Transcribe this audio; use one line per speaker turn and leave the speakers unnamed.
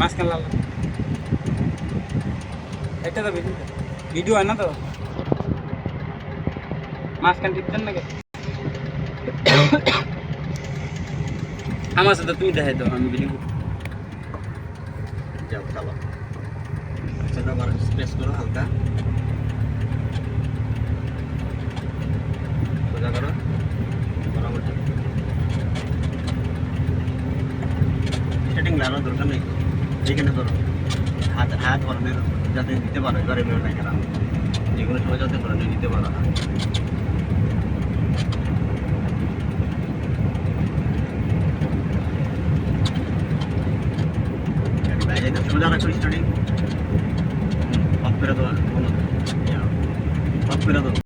মাঝখান লাল। এটা video video হয় না তো? মাঝখান টিপতেন নাকি? আমার সাথে তুমি দেখাই দাও, আমি ভিডিও
যাও চালো সেটা আবার স্পেস করো হালকা। সোজা করো। বরাবর। দরকার নেই। যেখানে ধরো, হাত হাত ধরনের যাতে দিতে পারো, এবার এগুলো নাই খারাপ যেগুলো সময় যাতে ধরনের দিতে পারো হাত সোজা রাখো স্টার্টিং অফ করে দেওয়া অফ করে